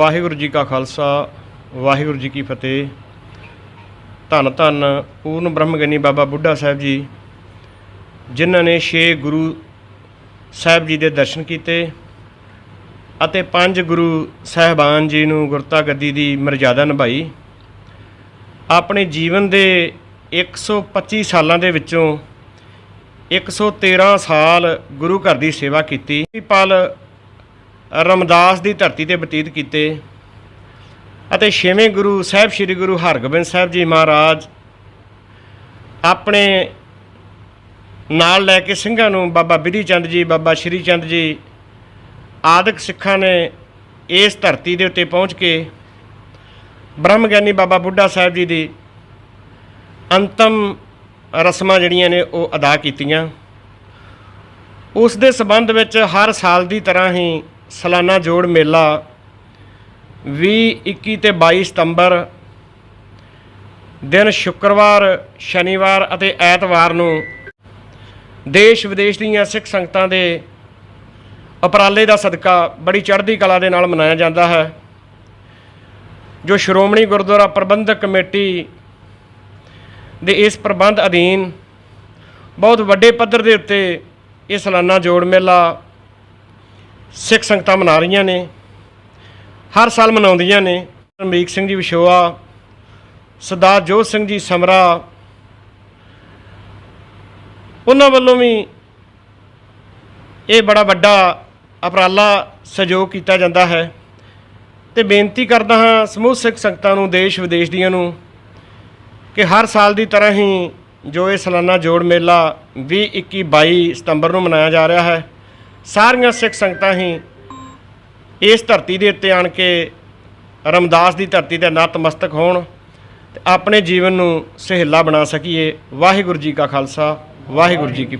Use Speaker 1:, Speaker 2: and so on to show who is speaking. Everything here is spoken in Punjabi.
Speaker 1: ਵਾਹਿਗੁਰੂ ਜੀ ਕਾ ਖਾਲਸਾ, ਵਾਹਿਗੁਰੂ ਜੀ ਕੀ ਫਤਿਹ। ਧੰਨ ਧੰਨ ਪੂਰਨ ਬ੍ਰਹਮ ਗਿਆਨੀ ਬਾਬਾ ਬੁੱਢਾ ਸਾਹਿਬ ਜੀ, ਜਿਨ੍ਹਾਂ ਨੇ ਛੇ ਗੁਰੂ ਸਾਹਿਬ ਜੀ ਦੇ ਦਰਸ਼ਨ ਕੀਤੇ ਅਤੇ ਪੰਜ ਗੁਰੂ ਸਾਹਿਬਾਨ ਜੀ ਨੂੰ ਗੁਰਤਾ ਗੱਦੀ ਦੀ ਮਰਜ਼ਾਦਾ ਨਿਭਾਈ। ਆਪਣੇ ਜੀਵਨ ਦੇ 125 ਸਾਲਾਂ ਦੇ ਵਿੱਚੋਂ 113 ਸਾਲ ਗੁਰੂ ਘਰ ਦੀ ਸੇਵਾ ਕੀਤੀ। ਪਲ ਰਮਦਾਸ ਦੀ ਧਰਤੀ ਤੇ ਬਤੀਤ ਕੀਤੇ ਅਤੇ ਛੇਵੇਂ ਗੁਰੂ ਸਾਹਿਬ ਸ੍ਰੀ ਗੁਰੂ ਹਰਗੋਬਿੰਦ ਸਾਹਿਬ ਜੀ ਮਹਾਰਾਜ ਆਪਣੇ ਨਾਲ ਲੈ ਕੇ ਸਿੰਘਾਂ ਨੂੰ ਬਾਬਾ ਬਿਧੀ ਚੰਦ ਜੀ, ਬਾਬਾ ਸ਼੍ਰੀ ਚੰਦ ਜੀ ਆਦਿਕ ਸਿੱਖਾਂ ਨੇ ਇਸ ਧਰਤੀ ਦੇ ਉੱਤੇ ਪਹੁੰਚ ਕੇ ਬ੍ਰਹਮ ਗਿਆਨੀ ਬਾਬਾ ਬੁੱਢਾ ਸਾਹਿਬ ਜੀ ਦੀ ਅੰਤਮ ਰਸਮਾਂ ਜਿਹੜੀਆਂ ਨੇ ਉਹ ਅਦਾ ਕੀਤੀਆਂ। ਉਸ ਦੇ ਸਬੰਧ ਵਿੱਚ ਹਰ ਸਾਲ ਦੀ ਤਰ੍ਹਾਂ ਹੀ ਸਾਲਾਨਾ ਜੋੜ ਮੇਲਾ 20 21 ਤੇ 22 ਸਤੰਬਰ ਦਿਨ ਸ਼ੁੱਕਰਵਾਰ, ਸ਼ਨੀਵਾਰ ਅਤੇ ਐਤਵਾਰ ਨੂੰ ਦੇਸ਼ ਵਿਦੇਸ਼ ਦੀਆਂ ਸਿੱਖ ਸੰਗਤਾਂ ਦੇ ਉਪਰਾਲੇ ਦਾ ਸਦਕਾ ਬੜੀ ਚੜ੍ਹਦੀ ਕਲਾ ਦੇ ਨਾਲ ਮਨਾਇਆ ਜਾਂਦਾ ਹੈ, ਜੋ ਸ਼੍ਰੋਮਣੀ ਗੁਰਦੁਆਰਾ ਪ੍ਰਬੰਧਕ ਕਮੇਟੀ ਦੇ ਇਸ ਪ੍ਰਬੰਧ ਅਧੀਨ ਬਹੁਤ ਵੱਡੇ ਪੱਧਰ ਦੇ ਉੱਤੇ ਇਹ ਸਾਲਾਨਾ ਜੋੜ ਮੇਲਾ ਸਿੱਖ ਸੰਗਤਾਂ ਮਨਾ ਰਹੀਆਂ ਨੇ, ਹਰ ਸਾਲ ਮਨਾਉਂਦੀਆਂ ਨੇ। ਅਮਰੀਕ ਸਿੰਘ ਜੀ ਵਿਸ਼ੋਆ ਸਰਦਾਰ ਜੋਤ ਸਿੰਘ ਜੀ ਸਮਰਾ, ਉਹਨਾਂ ਵੱਲੋਂ ਵੀ ਇਹ ਬੜਾ ਵੱਡਾ ਉਪਰਾਲਾ ਸਹਿਯੋਗ ਕੀਤਾ ਜਾਂਦਾ ਹੈ। ਤੇ ਬੇਨਤੀ ਕਰਦਾ ਹਾਂ ਸਮੂਹ ਸਿੱਖ ਸੰਗਤਾਂ ਨੂੰ, ਦੇਸ਼ ਵਿਦੇਸ਼ ਦੀਆਂ ਨੂੰ, ਕਿ ਹਰ ਸਾਲ ਦੀ ਤਰ੍ਹਾਂ ਹੀ ਜੋ ਇਹ ਸਾਲਾਨਾ ਜੋੜ ਮੇਲਾ 20 21 22 ਸਤੰਬਰ ਨੂੰ ਮਨਾਇਆ ਜਾ ਰਿਹਾ ਹੈ। ਸਾਰੀਆਂ ਸਿੱਖ ਸੰਗਤਾਂ ਹੀ ਇਸ ਧਰਤੀ ਦੇ ਉੱਤੇ ਆਣ ਕੇ ਰਮਦਾਸ ਦੀ ਧਰਤੀ ਤੇ ਨਤਮਸਤਕ ਹੋਣ ਤੇ ਆਪਣੇ ਜੀਵਨ ਨੂੰ ਸਹਿਲਾ ਬਣਾ ਸਕੀਏ। ਵਾਹਿਗੁਰੂ ਜੀ ਕਾ ਖਾਲਸਾ, ਵਾਹਿਗੁਰੂ ਜੀ ਕੀ